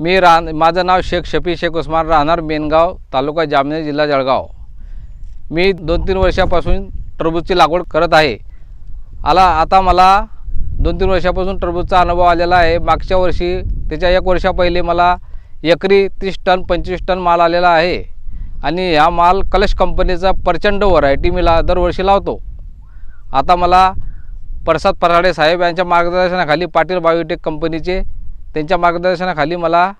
मी रा माझं नाव शेख शफी शेख उस्मान राहणार मेनगाव तालुका जामनेर जिल्हा जळगाव. मी दोन तीन वर्षापासून टरबूजची लागवड करत आहे. आला आता मला दोन तीन वर्षापासून टरबूजचा अनुभव आलेला आहे. मागच्या वर्षी त्याच्या एक वर्षा पहिले मला एकरी तीस टन पंचवीस टन माल आलेला आहे. आणि ह्या माल कलश कंपनीचा प्रचंड व्हरायटी मी ला दरवर्षी लावतो. आता मला प्रसाद पराडे साहेब यांच्या मार्गदर्शनाखाली पाटील बायोटेक कंपनीचे त्यांच्या मार्गदर्शनाखाली मला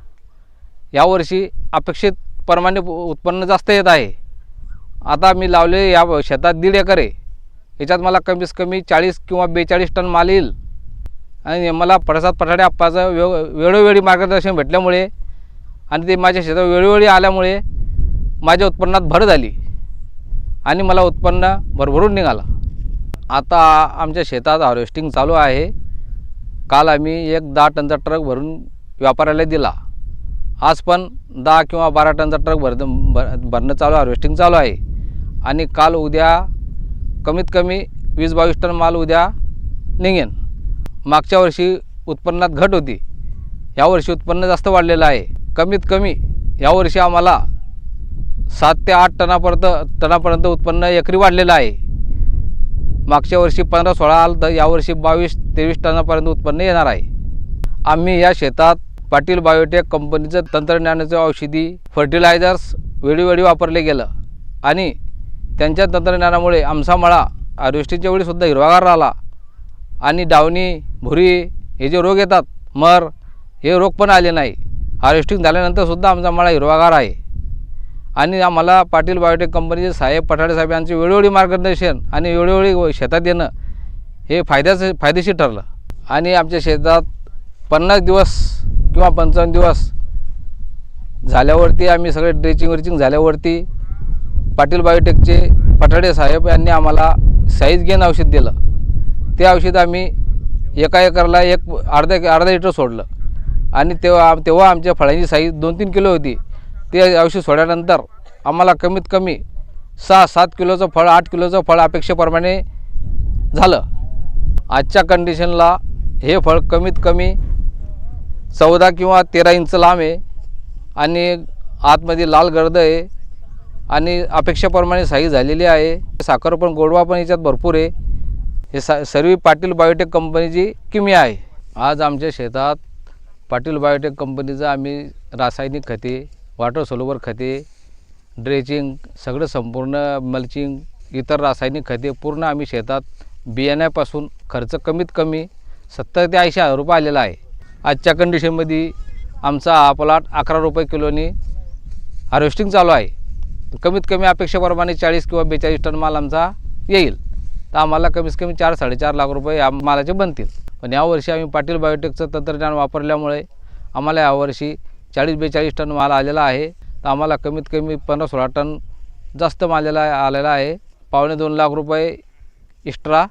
यावर्षी अपेक्षित प्रमाणे उत्पन्न जास्त येत आहे. आता मी लावले या शेतात दीड एकर. आहे याच्यात मला कमीत कमी चाळीस किंवा बेचाळीस टन माल येईल. आणि मला प्रसाद पठाडे आप्पाचं वे वेळोवेळी मार्गदर्शन भेटल्यामुळे आणि ते माझ्या शेतात वेळोवेळी आल्यामुळे माझ्या उत्पन्नात भर झाली आणि मला उत्पन्न भरभरून निघाला. आता आमच्या शेतात हार्वेस्टिंग चालू आहे. काल आम्ही एक दहा टनचा ट्रक भरून व्यापाऱ्याला दिला. आज पण दहा किंवा बारा टनचा ट्रक भर भर भरणं चालू हार्वेस्टिंग चालू आहे. आणि काल उद्या कमीत कमी वीस बावीस टन माल उद्या निघेन. मागच्या वर्षी उत्पन्नात घट होती. यावर्षी उत्पन्न जास्त वाढलेलं आहे. कमीत कमी यावर्षी आम्हाला सात ते आठ टनापर्यंत टनापर्यंत उत्पन्न एकरी वाढलेलं आहे. मागच्या वर्षी पंधरा सोळा आलं तर यावर्षी बावीस तेवीस टनापर्यंत उत्पन्न येणार आहे. आम्ही या शेतात पाटील बायोटेक कंपनीचं तंत्रज्ञानाचं औषधी फर्टिलायझर्स वेळोवेळी वापरले गेलं आणि त्यांच्या तंत्रज्ञानामुळे आमचा मळा हार्वेस्टिंगच्या वेळीसुद्धा हिरवागार राहिला आणि डावणी भुरी हे जे रोग येतात मर हे रोग पण आले नाही. हार्वेस्टिंग झाल्यानंतरसुद्धा आमचा मळा हिरवागार आहे. आणि आम्हाला पाटील बायोटेक कंपनीचे साहेब पठाडे साहेब यांचे वेळोवेळी मार्गदर्शन आणि वेळोवेळी शेतात येणं हे फायद्याचं फायदेशीर ठरलं. आणि आमच्या शेतात पन्नास दिवस किंवा पंचावन्न दिवस झाल्यावरती आम्ही सगळे ड्रेचिंग व्रिचिंग झाल्यावरती पाटील बायोटेकचे पठाडे साहेब यांनी आम्हाला साईज गेन औषध दिलं. ते औषध आम्ही एका एकरला एक अर्धा अर्धा लिटर सोडलं. आणि तेव्हा तेव्हा आमच्या फळांची साईज दोन तीन किलो होती. ते औषध सोडल्यानंतर आम्हाला कमीत कमी सहा सात किलोचं फळ आठ किलोचं फळ अपेक्षेप्रमाणे झालं. आजच्या कंडिशनला हे फळ कमीत कमी चौदा किंवा तेरा इंच लांब आहे आणि आतमध्ये लाल गर्द आहे आणि अपेक्षेप्रमाणे साई झालेली आहे. साखर पण गोडवा पण याच्यात भरपूर आहे. हे सा सर्वी पाटील बायोटेक कंपनीची किमी आहे. आज आमच्या शेतात पाटील बायोटेक कंपनीचं आम्ही रासायनिक खते वॉटर सोलोवर खते ड्रेचिंग सगळं संपूर्ण मल्चिंग इतर रासायनिक खते पूर्ण आम्ही शेतात बियाण्यापासून खर्च कमीत कमी सत्तर ते ऐंशी हजार रुपये आलेला आहे. आजच्या कंडिशनमध्ये आमचा हा प्लॉट अकरा रुपये किलोनी हार्वेस्टिंग चालू आहे. कमीत कमी अपेक्षेप्रमाणे चाळीस किंवा बेचाळीस टन माल आमचा येईल. तर आम्हाला कमीत कमी चार साडेचार लाख रुपये या मालाचे बनतील. पण यावर्षी आम्ही पाटील बायोटेकचं तंत्रज्ञान वापरल्यामुळे आम्हाला यावर्षी चाळीस बेचाळीस टन माल आलेला आहे. तर आम्हाला कमीत कमी पन्नास सोळा टन जास्त मालेला आलेला आहे पावणे दोन लाख रुपये एक्स्ट्रा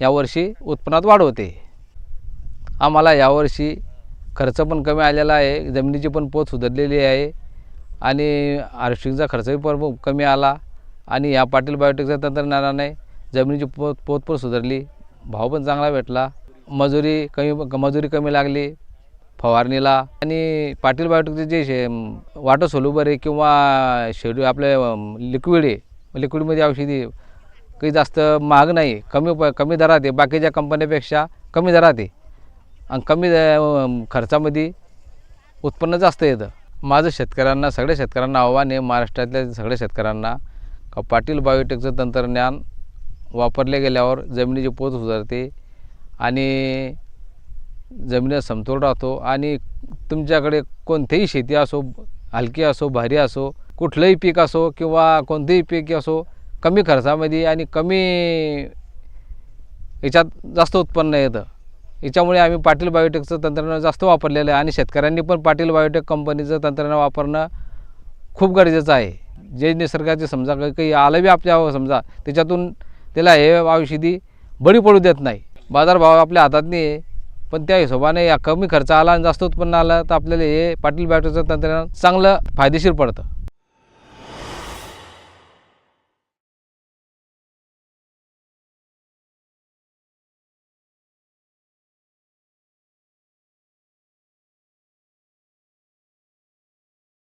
यावर्षी उत्पन्नात वाढ होते. आम्हाला यावर्षी खर्च पण कमी आलेला आहे. जमिनीची पण पोत सुधारलेली आहे. आणि हार्वेस्टिंगचा खर्चही पण कमी आला. आणि या पाटील बायोटेकच्या तंत्रज्ञानाने जमिनीची पोत पोत पण सुधारली. भाव पण चांगला भेटला. मजुरी कमी मजुरी कमी लागली. फवारणीला. आणि पाटील बायोटेकचे जे शे वॉटर सोल्युबर आहे किंवा शेड्यू आपले लिक्विड आहे. लिक्विडमध्ये औषधी काही जास्त महाग नाही. कमी प कमी दरात आहे. बाकीच्या कंपन्यापेक्षा कमी दरात आहे. आणि कमी द- खर्चामध्ये उत्पन्न जास्त येतं. माझं शेतकऱ्यांना सगळ्या शेतकऱ्यांना आव्हान आहे. महाराष्ट्रातल्या सगळ्या शेतकऱ्यांना का पाटील बायोटेकचं तंत्रज्ञान वापरले गेल्यावर जमिनीची पोत सुधारते. आणि जमिनीत समतोल राहतो आणि तुमच्याकडे कोणतीही शेती असो हलकी असो भारी असो कुठलंही पीक असो किंवा कोणतेही पीक असो कमी खर्चामध्ये आणि कमी याच्यात जास्त उत्पन्न येतं. याच्यामुळे आम्ही पाटील बायोटेकचं तंत्रज्ञान जास्त वापरलेलं आहे आणि शेतकऱ्यांनी पण पाटील बायोटेक कंपनीचं तंत्रज्ञान वापरणं खूप गरजेचं आहे. जे निसर्गाचे समजा काही काही आलं बी आपल्या समजा त्याच्यातून त्याला हे औषधी बळी पडू देत नाही. बाजारभाव आपल्या हातात नाही आहे पण त्या हिशोबाने या कमी खर्च आला आणि जास्त उत्पन्न आलं तर आपल्याला हे पाटील बॅटरीचं तंत्रज्ञान चांगलं फायदेशीर पडतं.